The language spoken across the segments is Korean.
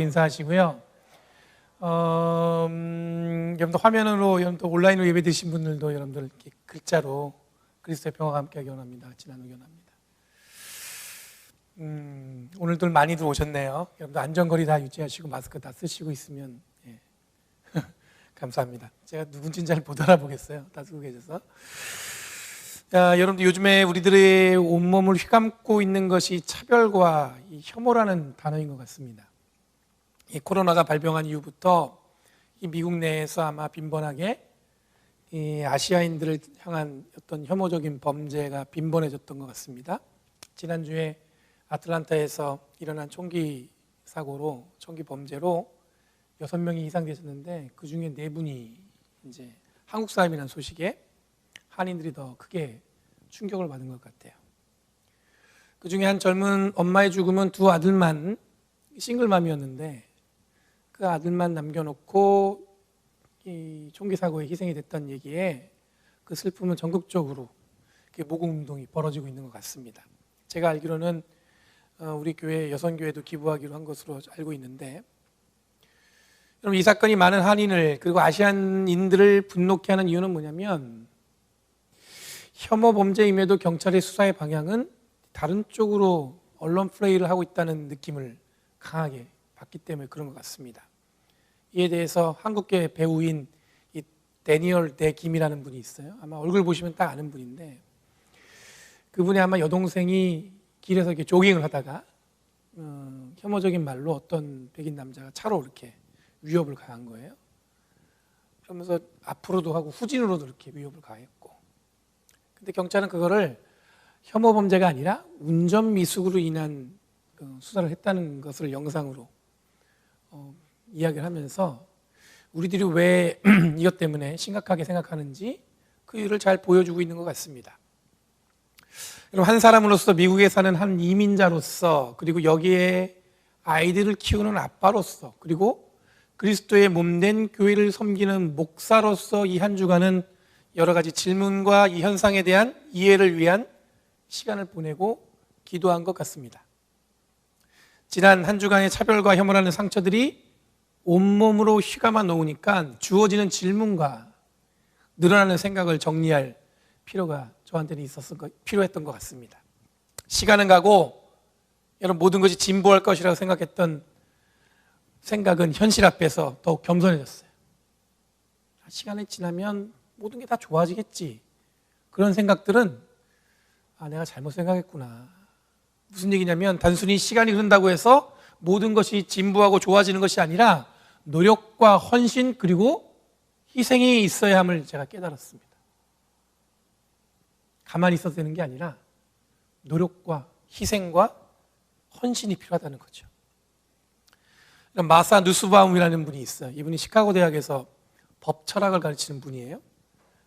인사하시고요. 어, 음, 여러분들 화면으로 여러분들 온라인으로 예배 드신 분들도 여러분들 이렇게 글자로 그리스도의 평화가 원합니다. 같이 나누기 원합니다. 음, 오늘들 많이들 오셨네요. 여러분들 안전거리 다 유지하시고 마스크 다 쓰시고 있으면 예. 감사합니다. 제가 누군지는 잘 못 알아보겠어요. 다 쓰고 계셔서. 자, 여러분들 요즘에 우리들의 온몸을 휘감고 있는 것이 차별과 이 혐오라는 단어인 것 같습니다. 이 코로나가 발병한 이후부터 이 미국 내에서 아마 빈번하게 이 아시아인들을 향한 어떤 혐오적인 범죄가 빈번해졌던 것 같습니다. 지난주에 아틀란타에서 일어난 총기 사고로 총기 범죄로 여섯 명이 희생되셨는데 그 중에 네 분이 이제 한국 사람이라는 소식에 한인들이 더 크게 충격을 받은 것 같아요. 그 중에 한 젊은 엄마의 죽음은 두 아들만 싱글맘이었는데 그 아들만 남겨놓고 이 총기 사고에 희생이 됐다는 얘기에 그 슬픔은 전국적으로 모금 운동이 벌어지고 있는 것 같습니다. 제가 알기로는 어, 우리 교회 여성 교회도 기부하기로 한 것으로 알고 있는데 여러분 이 사건이 많은 한인을 그리고 아시안인들을 분노케 하는 이유는 뭐냐면 혐오 범죄임에도 경찰의 수사의 방향은 다른 쪽으로 언론 플레이를 하고 있다는 느낌을 강하게 받기 때문에 그런 것 같습니다. 이에 대해서 한국계 배우인 이 데니얼 데 김이라는 분이 있어요. 아마 얼굴 보시면 딱 아는 분인데 그분의 아마 여동생이 길에서 이렇게 조깅을 하다가 어, 혐오적인 말로 어떤 백인 남자가 차로 이렇게 위협을 가한 거예요. 그러면서 앞으로도 하고 후진으로도 이렇게 위협을 가했고 근데 경찰은 그거를 혐오 범죄가 아니라 운전 미숙으로 인한 그 수사를 했다는 것을 영상으로 어, 이야기를 하면서 우리들이 왜 이것 때문에 심각하게 생각하는지 그 이유를 잘 보여주고 있는 것 같습니다. 여러분 한 사람으로서 미국에 사는 한 이민자로서 그리고 여기에 아이들을 키우는 아빠로서 그리고 그리스도의 몸된 교회를 섬기는 목사로서 이 한 주간은 여러 가지 질문과 이 현상에 대한 이해를 위한 시간을 보내고 기도한 것 같습니다. 지난 한 주간의 차별과 혐오라는 상처들이 온몸으로 휘감아 놓으니까 주어지는 질문과 늘어나는 생각을 정리할 필요가 저한테는 있었을 거, 필요했던 것 같습니다. 시간은 가고 여러분 모든 것이 진보할 것이라고 생각했던 생각은 현실 앞에서 더욱 겸손해졌어요. 시간이 지나면 모든 게 다 좋아지겠지. 그런 생각들은 아, 내가 잘못 생각했구나. 무슨 얘기냐면 단순히 시간이 흐른다고 해서 모든 것이 진부하고 좋아지는 것이 아니라 노력과 헌신 그리고 희생이 있어야 함을 제가 깨달았습니다. 가만히 있어도 되는 게 아니라 노력과 희생과 헌신이 필요하다는 거죠. 마사 누스바움이라는 분이 있어요. 이분이 시카고 대학에서 법 철학을 가르치는 분이에요.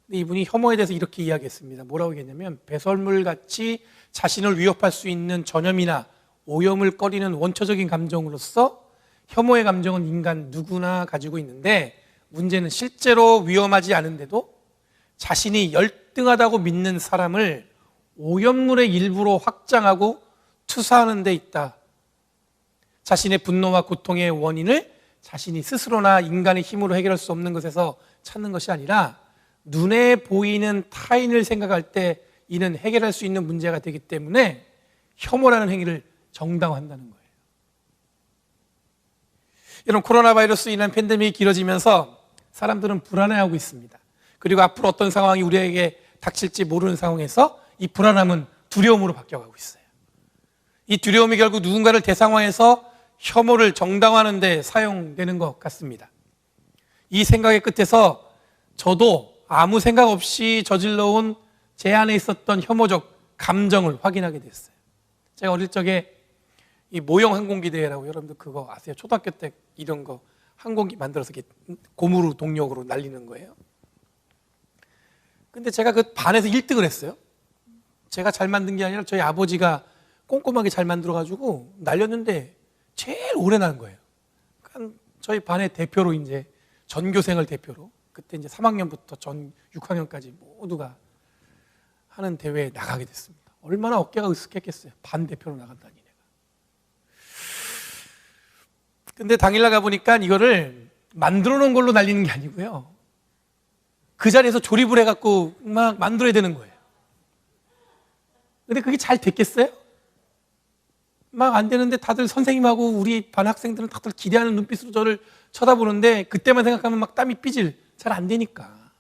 이분이 혐오에 대해서 이렇게 이야기했습니다. 뭐라고 얘기했냐면 배설물 같이 자신을 위협할 수 있는 전염이나 오염을 꺼리는 원초적인 감정으로서 혐오의 감정은 인간 누구나 가지고 있는데 문제는 실제로 위험하지 않은데도 자신이 열등하다고 믿는 사람을 오염물의 일부로 확장하고 투사하는 데 있다. 자신의 분노와 고통의 원인을 자신이 스스로나 인간의 힘으로 해결할 수 없는 것에서 찾는 것이 아니라 눈에 보이는 타인을 생각할 때 이는 해결할 수 있는 문제가 되기 때문에 혐오라는 행위를 정당화한다는 거예요. 여러분 코로나 바이러스로 인한 팬데믹이 길어지면서 사람들은 불안해하고 있습니다. 그리고 앞으로 어떤 상황이 우리에게 닥칠지 모르는 상황에서 이 불안함은 두려움으로 바뀌어가고 있어요. 이 두려움이 결국 누군가를 대상화해서 혐오를 정당화하는 데 사용되는 것 같습니다. 이 생각의 끝에서 저도 아무 생각 없이 저질러온 제 안에 있었던 혐오적 감정을 확인하게 됐어요. 제가 어릴 적에 이 모형 항공기 대회라고 여러분들 그거 아세요? 초등학교 때 이런 거 항공기 만들어서 고무로 동력으로 날리는 거예요. 근데 제가 그 반에서 1등을 했어요. 제가 잘 만든 게 아니라 저희 아버지가 꼼꼼하게 잘 만들어가지고 날렸는데 제일 오래 난 거예요. 그러니까 저희 반의 대표로 이제 전교생을 대표로 그때 이제 3학년부터 전 6학년까지 모두가 하는 대회에 나가게 됐습니다. 얼마나 어깨가 으쓱했겠어요. 반 대표로 나간다니 내가. 근데 당일날 가보니까 이거를 만들어 놓은 걸로 날리는 게 아니고요. 그 자리에서 조립을 해갖고 막 만들어야 되는 거예요. 근데 그게 잘 됐겠어요? 막 안 되는데 다들 선생님하고 우리 반 학생들은 다들 기대하는 눈빛으로 저를 쳐다보는데 그때만 생각하면 막 땀이 삐질 잘 안 되니까.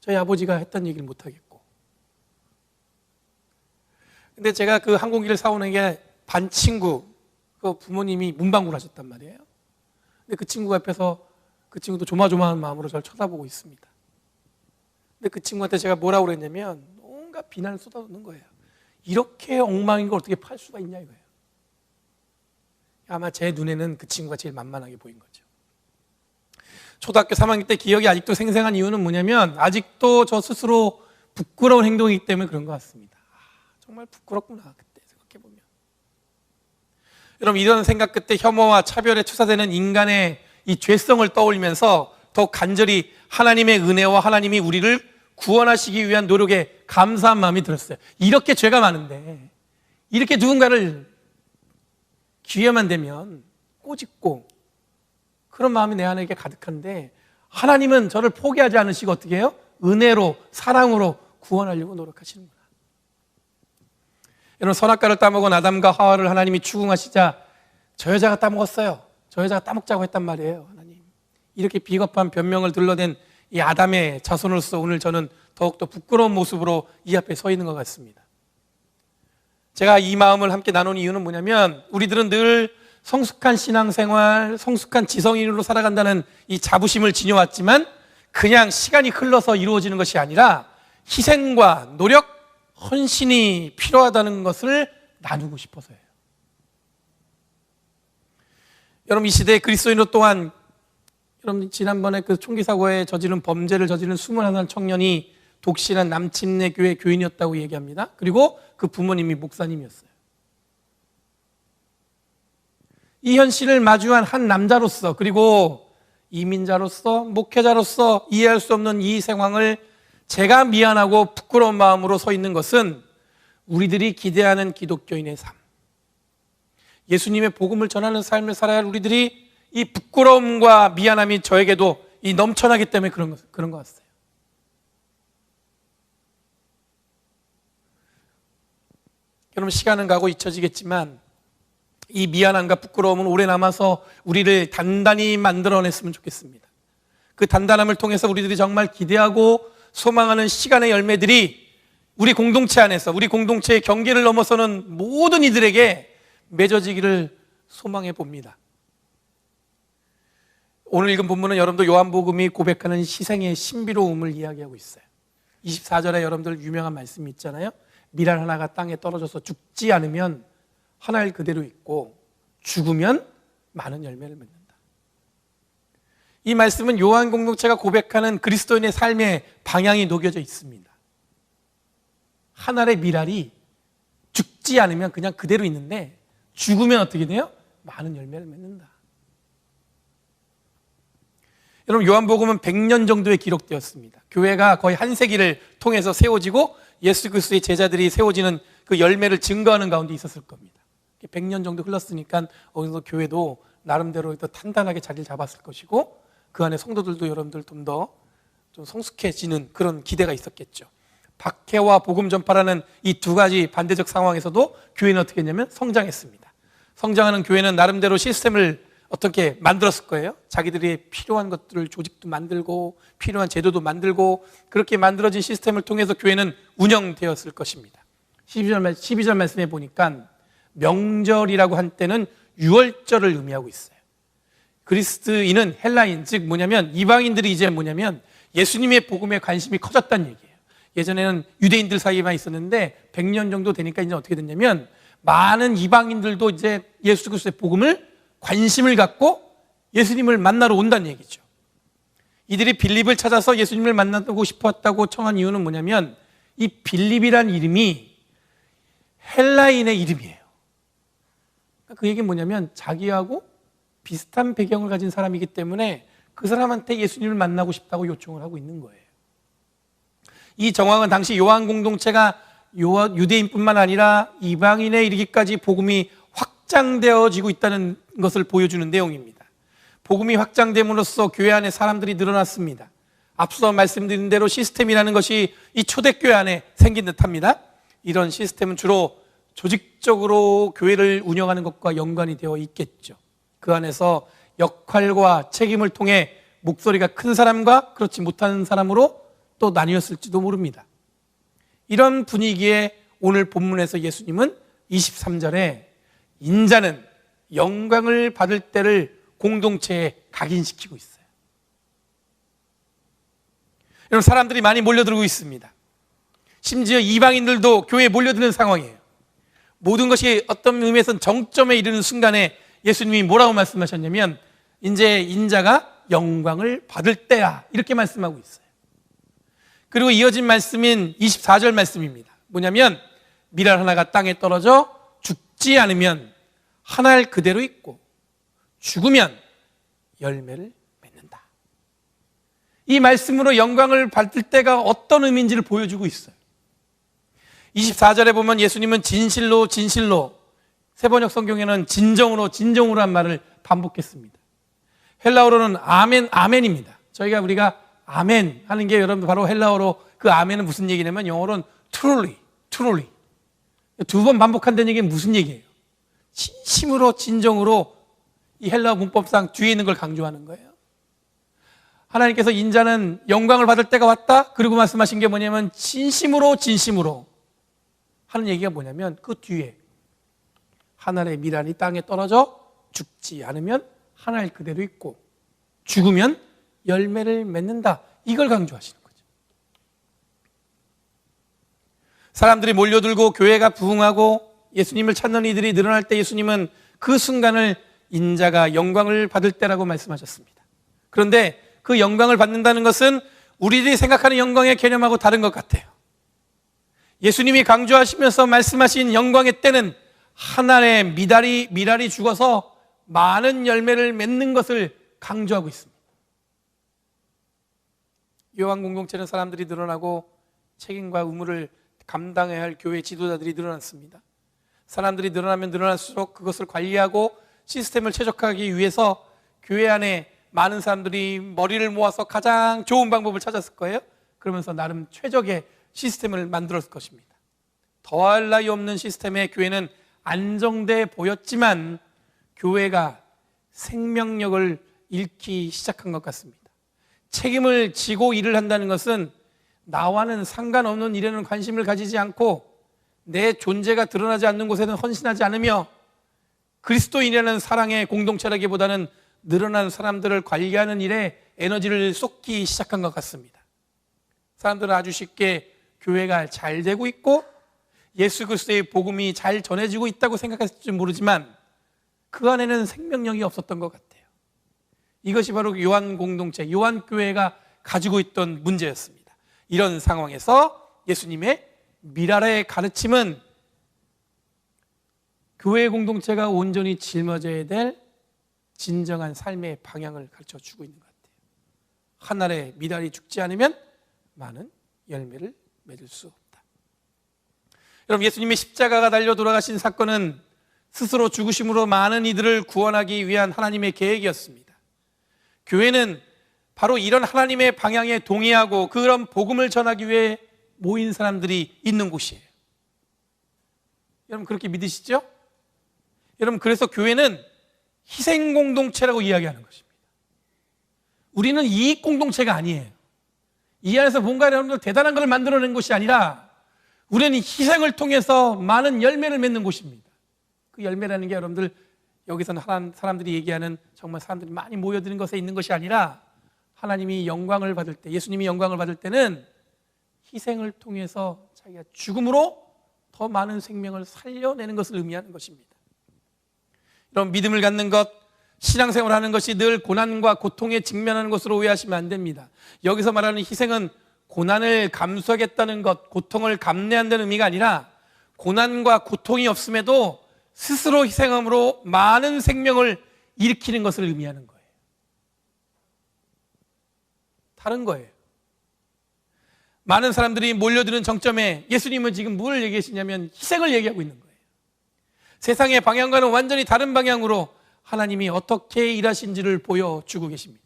저희 아버지가 했던 얘기를 못 하겠고. 근데 제가 그 항공기를 사오는 게 반 친구 그 부모님이 문방구를 하셨단 말이에요. 근데 그 친구 앞에서 그 친구도 조마조마한 마음으로 저를 쳐다보고 있습니다. 근데 그 친구한테 제가 뭐라고 그랬냐면 온갖 비난을 쏟아놓는 거예요. 이렇게 엉망인 걸 어떻게 팔 수가 있냐 이거예요. 아마 제 눈에는 그 친구가 제일 만만하게 보인 거죠. 초등학교 3학년 때 기억이 아직도 생생한 이유는 뭐냐면 아직도 저 스스로 부끄러운 행동이기 때문에 그런 것 같습니다. 아, 정말 부끄럽구나 그때 생각해 보면. 여러분 이런 생각 끝에 혐오와 차별에 투사되는 인간의 이 죄성을 떠올리면서 더 간절히 하나님의 은혜와 하나님이 우리를 구원하시기 위한 노력에 감사한 마음이 들었어요. 이렇게 죄가 많은데 이렇게 누군가를 기회만 되면 꼬집고 그런 마음이 내 안에 가득한데 하나님은 저를 포기하지 않으시고 어떻게 해요? 은혜로 사랑으로 구원하려고 노력하시는구나. 여러분 선악과를 따먹은 아담과 하와를 하나님이 추궁하시자 저 여자가 따먹었어요. 저 여자가 따먹자고 했단 말이에요. 하나님. 이렇게 비겁한 변명을 들러댄 이 아담의 자손으로서 오늘 저는 더욱더 부끄러운 모습으로 이 앞에 서 있는 것 같습니다. 제가 이 마음을 함께 나눈 이유는 뭐냐면 우리들은 늘 성숙한 신앙생활, 성숙한 지성인으로 살아간다는 이 자부심을 지녀왔지만 그냥 시간이 흘러서 이루어지는 것이 아니라 희생과 노력, 헌신이 필요하다는 것을 나누고 싶어서예요. 여러분 이 시대의 그리스도인으로 또한 여러분 지난번에 그 총기 사고에 저지른 범죄를 저지른 21 청년이 독실한 남침내 교회 교인이었다고 얘기합니다. 그리고 그 부모님이 목사님이었어요. 이 현실을 마주한 한 남자로서 그리고 이민자로서 목회자로서 이해할 수 없는 이 상황을 제가 미안하고 부끄러운 마음으로 서 있는 것은 우리들이 기대하는 기독교인의 삶. 예수님의 복음을 전하는 삶을 살아야 할 우리들이 이 부끄러움과 미안함이 저에게도 이 넘쳐나기 때문에 그런 것, 그런 것 같아요. 여러분 시간은 가고 잊혀지겠지만 이 미안함과 부끄러움은 오래 남아서 우리를 단단히 만들어냈으면 좋겠습니다. 그 단단함을 통해서 우리들이 정말 기대하고 소망하는 시간의 열매들이 우리 공동체 안에서 우리 공동체의 경계를 넘어서는 모든 이들에게 맺어지기를 소망해 봅니다. 오늘 읽은 본문은 여러분도 요한복음이 고백하는 희생의 신비로움을 이야기하고 있어요. 24절에 여러분들 유명한 말씀이 있잖아요. 미랄 하나가 땅에 떨어져서 죽지 않으면 하나일 그대로 있고 죽으면 많은 열매를 맺는다. 이 말씀은 요한 공동체가 고백하는 그리스도인의 삶의 방향이 녹여져 있습니다. 하나의 미랄이 죽지 않으면 그냥 그대로 있는데 죽으면 어떻게 돼요? 많은 열매를 맺는다. 여러분 요한복음은 100년 정도에 기록되었습니다. 교회가 거의 한 세기를 통해서 세워지고 예수 그리스도의 제자들이 세워지는 그 열매를 증거하는 가운데 있었을 겁니다. 100년 정도 흘렀으니까 어느 정도 교회도 나름대로 더 탄탄하게 자리를 잡았을 것이고 그 안에 성도들도 여러분들 좀더좀 성숙해지는 그런 기대가 있었겠죠. 박해와 복음 전파라는 이 두 가지 반대적 상황에서도 교회는 어떻게 했냐면 성장했습니다. 성장하는 교회는 나름대로 시스템을 어떻게 만들었을 거예요? 자기들이 필요한 것들을 조직도 만들고 필요한 제도도 만들고 그렇게 만들어진 시스템을 통해서 교회는 운영되었을 것입니다. 12절, 12절 말씀에 보니까 명절이라고 한 때는 유월절을 의미하고 있어요. 그리스도인은 헬라인, 즉 뭐냐면 이방인들이 이제 뭐냐면 예수님의 복음에 관심이 커졌다는 얘기예요. 예전에는 유대인들 사이에만 있었는데 100년 정도 되니까 이제 어떻게 됐냐면 많은 이방인들도 이제 예수 그리스도의 복음을 관심을 갖고 예수님을 만나러 온다는 얘기죠. 이들이 빌립을 찾아서 예수님을 만나고 싶었다고 청한 이유는 뭐냐면 이 빌립이란 이름이 헬라인의 이름이에요. 그 얘기는 뭐냐면 자기하고 비슷한 배경을 가진 사람이기 때문에 그 사람한테 예수님을 만나고 싶다고 요청을 하고 있는 거예요. 이 정황은 당시 요한 공동체가 유대인뿐만 아니라 이방인에 이르기까지 복음이 확장되어지고 있다는 것을 보여주는 내용입니다. 복음이 확장됨으로써 교회 안에 사람들이 늘어났습니다. 앞서 말씀드린 대로 시스템이라는 것이 이 초대교회 안에 생긴 듯합니다. 이런 시스템은 주로 조직적으로 교회를 운영하는 것과 연관이 되어 있겠죠. 그 안에서 역할과 책임을 통해 목소리가 큰 사람과 그렇지 못한 사람으로 또 나뉘었을지도 모릅니다. 이런 분위기에 오늘 본문에서 예수님은 23절에 인자는 영광을 받을 때를 공동체에 각인시키고 있어요. 여러분, 사람들이 많이 몰려들고 있습니다. 심지어 이방인들도 교회에 몰려드는 상황이에요. 모든 것이 어떤 의미에서는 정점에 이르는 순간에 예수님이 뭐라고 말씀하셨냐면, 이제 인자가 영광을 받을 때야. 이렇게 말씀하고 있어요. 그리고 이어진 말씀인 24절 말씀입니다. 뭐냐면, 미랄 하나가 땅에 떨어져 죽지 않으면 한 알 그대로 있고, 죽으면 열매를 맺는다. 이 말씀으로 영광을 받을 때가 어떤 의미인지를 보여주고 있어요. 24절에 보면 예수님은 진실로 진실로 세번역 성경에는 진정으로 진정으로 한 말을 반복했습니다. 헬라어로는 아멘 아멘입니다. 저희가 우리가 아멘 하는 게 여러분 바로 헬라어로 그 아멘은 무슨 얘기냐면 영어로는 truly, truly 두 번 반복한다는 얘기는 무슨 얘기예요? 진심으로 진정으로 이 헬라어 문법상 뒤에 있는 걸 강조하는 거예요. 하나님께서 인자는 영광을 받을 때가 왔다. 그리고 말씀하신 게 뭐냐면 진심으로 진심으로 하는 얘기가 뭐냐면 그 뒤에 하늘의 미란이 땅에 떨어져 죽지 않으면 하늘 그대로 있고 죽으면 열매를 맺는다. 이걸 강조하시는 거죠. 사람들이 몰려들고 교회가 부흥하고 예수님을 찾는 이들이 늘어날 때 예수님은 그 순간을 인자가 영광을 받을 때라고 말씀하셨습니다. 그런데 그 영광을 받는다는 것은 우리들이 생각하는 영광의 개념하고 다른 것 같아요. 예수님이 강조하시면서 말씀하신 영광의 때는 하나의 미달이, 미랄이 죽어서 많은 열매를 맺는 것을 강조하고 있습니다. 요한 공동체는 사람들이 늘어나고 책임과 의무를 감당해야 할 교회 지도자들이 늘어났습니다. 사람들이 늘어나면 늘어날수록 그것을 관리하고 시스템을 최적화하기 위해서 교회 안에 많은 사람들이 머리를 모아서 가장 좋은 방법을 찾았을 거예요. 그러면서 나름 최적의 시스템을 만들었을 것입니다. 더할 나위 없는 시스템의 교회는 안정돼 보였지만 교회가 생명력을 잃기 시작한 것 같습니다. 책임을 지고 일을 한다는 것은 나와는 상관없는 일에는 관심을 가지지 않고 내 존재가 드러나지 않는 곳에는 헌신하지 않으며 그리스도인이라는 사랑의 공동체라기보다는 늘어난 사람들을 관리하는 일에 에너지를 쏟기 시작한 것 같습니다. 사람들은 아주 쉽게 교회가 잘 되고 있고 예수 그리스도의 복음이 잘 전해지고 있다고 생각했을지 모르지만 그 안에는 생명력이 없었던 것 같아요. 이것이 바로 요한 공동체, 요한 교회가 가지고 있던 문제였습니다. 이런 상황에서 예수님의 미랄의 가르침은 교회 공동체가 온전히 짊어져야 될 진정한 삶의 방향을 가르쳐 주고 있는 것 같아요. 한 알에 미랄이 죽지 않으면 많은 열매를 맺을 수 없다. 여러분, 예수님의 십자가가 달려 돌아가신 사건은 스스로 죽으심으로 많은 이들을 구원하기 위한 하나님의 계획이었습니다. 교회는 바로 이런 하나님의 방향에 동의하고 그런 복음을 전하기 위해 모인 사람들이 있는 곳이에요. 여러분 그렇게 믿으시죠? 여러분 그래서 교회는 희생 공동체라고 이야기하는 것입니다. 우리는 이익 공동체가 아니에요. 이 안에서 뭔가 여러분들 대단한 것을 만들어낸 것이 아니라 우리는 희생을 통해서 많은 열매를 맺는 곳입니다. 그 열매라는 게 여러분들 여기서는 사람들이 얘기하는 정말 사람들이 많이 모여드는 것에 있는 것이 아니라 하나님이 영광을 받을 때, 예수님이 영광을 받을 때는 희생을 통해서 자기가 죽음으로 더 많은 생명을 살려내는 것을 의미하는 것입니다. 이런 믿음을 갖는 것, 신앙생활 하는 것이 늘 고난과 고통에 직면하는 것으로 오해하시면 안 됩니다. 여기서 말하는 희생은 고난을 감수하겠다는 것, 고통을 감내한다는 의미가 아니라 고난과 고통이 없음에도 스스로 희생함으로 많은 생명을 일으키는 것을 의미하는 거예요. 다른 거예요. 많은 사람들이 몰려드는 정점에 예수님은 지금 뭘 얘기하시냐면 희생을 얘기하고 있는 거예요. 세상의 방향과는 완전히 다른 방향으로 하나님이 어떻게 일하신지를 보여주고 계십니다.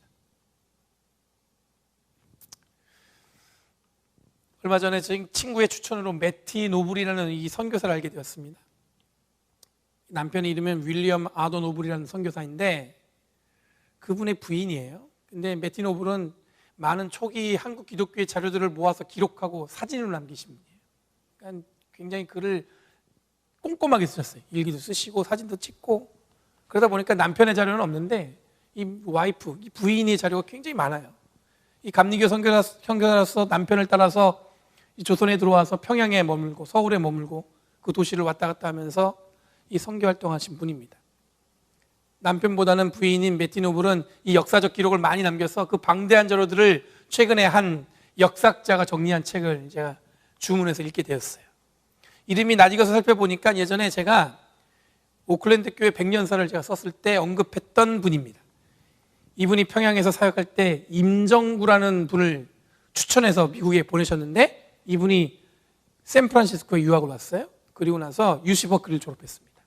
얼마 전에 제 친구의 추천으로 매티 노블이라는 이 선교사를 알게 되었습니다. 남편의 이름은 윌리엄 아도 노블이라는 선교사인데 그분의 부인이에요. 근데 매티 노블은 많은 초기 한국 기독교의 자료들을 모아서 기록하고 사진을 남기신 분이에요. 그러니까 굉장히 글을 꼼꼼하게 쓰셨어요. 일기도 쓰시고 사진도 찍고 그러다 보니까 남편의 자료는 없는데 이 와이프, 이 부인의 자료가 굉장히 많아요. 이 감리교 선교사, 선교사로서 남편을 따라서 이 조선에 들어와서 평양에 머물고 서울에 머물고 그 도시를 왔다 갔다 하면서 이 선교 활동하신 분입니다. 남편보다는 부인인 메티노블은 이 역사적 기록을 많이 남겨서 그 방대한 자료들을 최근에 한 역사학자가 정리한 책을 제가 주문해서 읽게 되었어요. 이름이 낯익어서 살펴보니까 예전에 제가 오클랜드 교회 백년사를 제가 썼을 때 언급했던 분입니다. 이분이 평양에서 사역할 때 임정구라는 분을 추천해서 미국에 보내셨는데 이분이 샌프란시스코에 유학을 왔어요. 그리고 나서 유시 버클리를 졸업했습니다.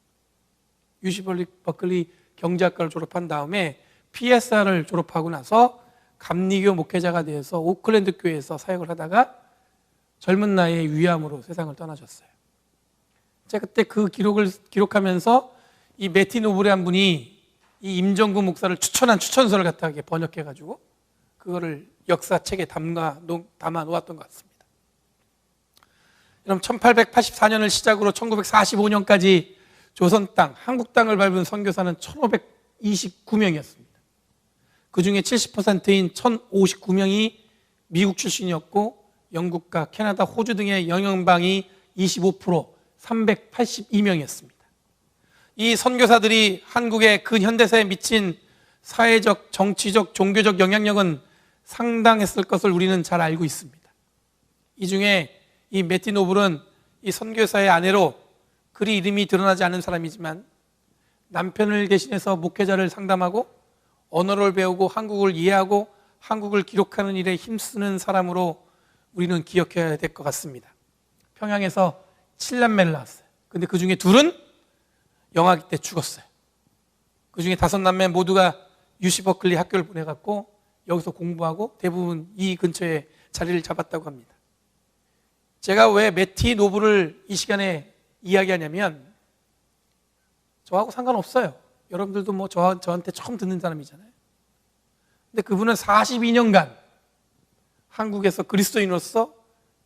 유시 버클리 경제학과를 졸업한 다음에 PSR을 졸업하고 나서 감리교 목회자가 되어서 오클랜드 교회에서 사역을 하다가 젊은 나이에 위암으로 세상을 떠나셨어요. 제가 그때 그 기록을 기록하면서 이 메티 노블이한 분이 이 임정구 목사를 추천한 추천서를 갖다 번역해 가지고 그거를 역사책에 담가 담아 놓았던 것 같습니다. 여러분 1884년을 시작으로 1945년까지 조선 땅, 한국 땅을 밟은 선교사는 1529명이었습니다. 그 중에 70%인 1059명이 미국 출신이었고 영국과 캐나다, 호주 등의 영향방이 25%, 382명이었습니다. 이 선교사들이 한국의 근현대사에 미친 사회적, 정치적, 종교적 영향력은 상당했을 것을 우리는 잘 알고 있습니다. 이 중에 이 메티 노블은 이 선교사의 아내로 그리 이름이 드러나지 않은 사람이지만 남편을 대신해서 목회자를 상담하고 언어를 배우고 한국을 이해하고 한국을 기록하는 일에 힘쓰는 사람으로 우리는 기억해야 될 것 같습니다. 평양에서 7남매를 낳았어요. 근데 그 중에 둘은 영아기 때 죽었어요. 그 중에 다섯 남매 모두가 유시 버클리 학교를 보내갖고 여기서 공부하고 대부분 이 근처에 자리를 잡았다고 합니다. 제가 왜 메티 노브를 이 시간에 이야기하냐면 저하고 상관없어요. 여러분들도 뭐 저, 저한테 처음 듣는 사람이잖아요. 근데 그분은 42년간 한국에서 그리스도인으로서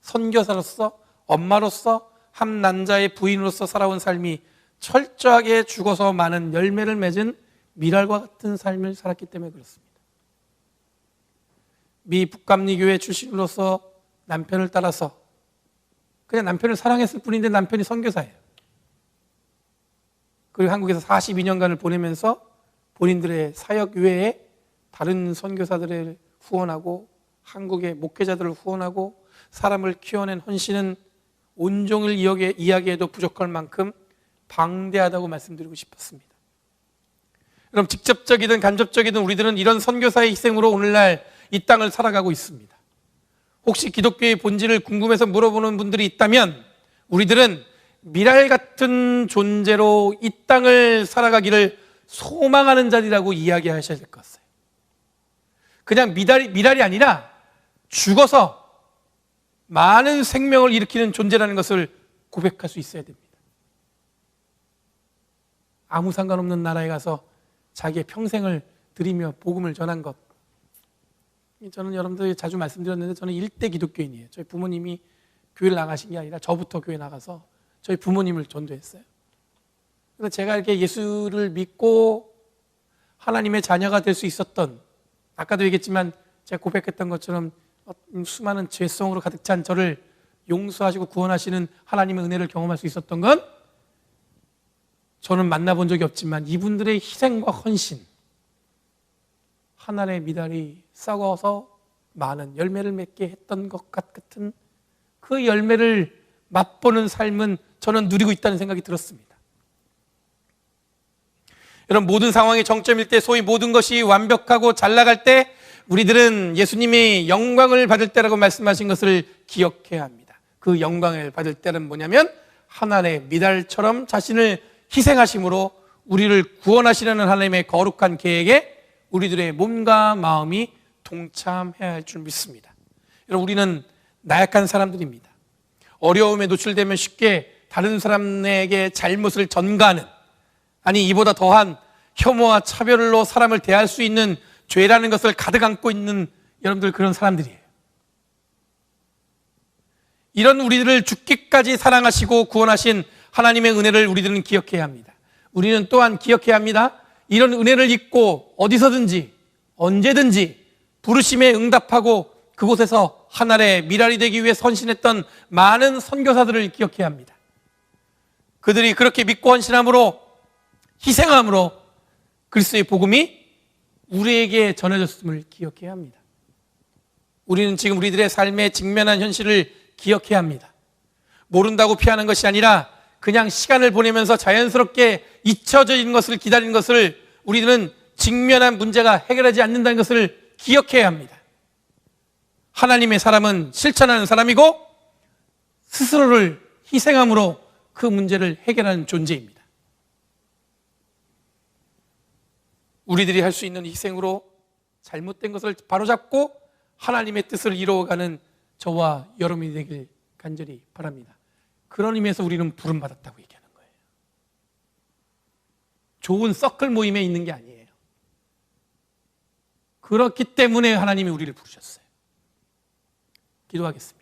선교사로서 엄마로서 한 남자의 부인으로서 살아온 삶이 철저하게 죽어서 많은 열매를 맺은 미랄과 같은 삶을 살았기 때문에 그렇습니다. 미 북감리교회 출신으로서 남편을 따라서 그냥 남편을 사랑했을 뿐인데 남편이 선교사예요. 그리고 한국에서 42년간을 보내면서 본인들의 사역 외에 다른 선교사들을 후원하고 한국의 목회자들을 후원하고 사람을 키워낸 헌신은 온종일 이야기해도 부족할 만큼 방대하다고 말씀드리고 싶었습니다. 그럼 직접적이든 간접적이든 우리들은 이런 선교사의 희생으로 오늘날 이 땅을 살아가고 있습니다. 혹시 기독교의 본질을 궁금해서 물어보는 분들이 있다면 우리들은 미랄 같은 존재로 이 땅을 살아가기를 소망하는 자리라고 이야기하셔야 될 것 같아요. 그냥 미랄이, 미랄이 아니라 죽어서 많은 생명을 일으키는 존재라는 것을 고백할 수 있어야 됩니다. 아무 상관없는 나라에 가서 자기의 평생을 드리며 복음을 전한 것. 저는 여러분들 자주 말씀드렸는데 저는 일대 기독교인이에요. 저희 부모님이 교회를 나가신 게 아니라 저부터 교회 나가서 저희 부모님을 전도했어요. 그래서 제가 이렇게 예수를 믿고 하나님의 자녀가 될 수 있었던 아까도 얘기했지만 제가 고백했던 것처럼 수많은 죄성으로 가득 찬 저를 용서하시고 구원하시는 하나님의 은혜를 경험할 수 있었던 건 저는 만나본 적이 없지만 이분들의 희생과 헌신, 하늘의 미달이 썩어서 많은 열매를 맺게 했던 것 같은 그 열매를 맛보는 삶은 저는 누리고 있다는 생각이 들었습니다. 여러분, 모든 상황의 정점일 때, 소위 모든 것이 완벽하고 잘 나갈 때, 우리들은 예수님이 영광을 받을 때라고 말씀하신 것을 기억해야 합니다. 그 영광을 받을 때는 뭐냐면, 하나의 미달처럼 자신을 희생하심으로 우리를 구원하시려는 하나님의 거룩한 계획에 우리들의 몸과 마음이 동참해야 할 줄 믿습니다. 여러분 우리는 나약한 사람들입니다. 어려움에 노출되면 쉽게 다른 사람에게 잘못을 전가하는 아니 이보다 더한 혐오와 차별로 사람을 대할 수 있는 죄라는 것을 가득 안고 있는 여러분들 그런 사람들이에요. 이런 우리들을 죽기까지 사랑하시고 구원하신 하나님의 은혜를 우리들은 기억해야 합니다. 우리는 또한 기억해야 합니다. 이런 은혜를 잊고 어디서든지 언제든지 부르심에 응답하고 그곳에서 하나의 미랄이 되기 위해 선신했던 많은 선교사들을 기억해야 합니다. 그들이 그렇게 믿고 헌신함으로 희생함으로 그리스도의 복음이 우리에게 전해졌음을 기억해야 합니다. 우리는 지금 우리들의 삶에 직면한 현실을 기억해야 합니다. 모른다고 피하는 것이 아니라 그냥 시간을 보내면서 자연스럽게 잊혀져 있는 것을 기다리는 것을 우리들은 직면한 문제가 해결하지 않는다는 것을 기억해야 합니다. 하나님의 사람은 실천하는 사람이고 스스로를 희생함으로 그 문제를 해결하는 존재입니다. 우리들이 할 수 있는 희생으로 잘못된 것을 바로잡고 하나님의 뜻을 이루어가는 저와 여러분이 되길 간절히 바랍니다. 그런 의미에서 우리는 부름받았다고 얘기하는 거예요. 좋은 서클 모임에 있는 게 아니에요. 그렇기 때문에 하나님이 우리를 부르셨어요. 기도하겠습니다.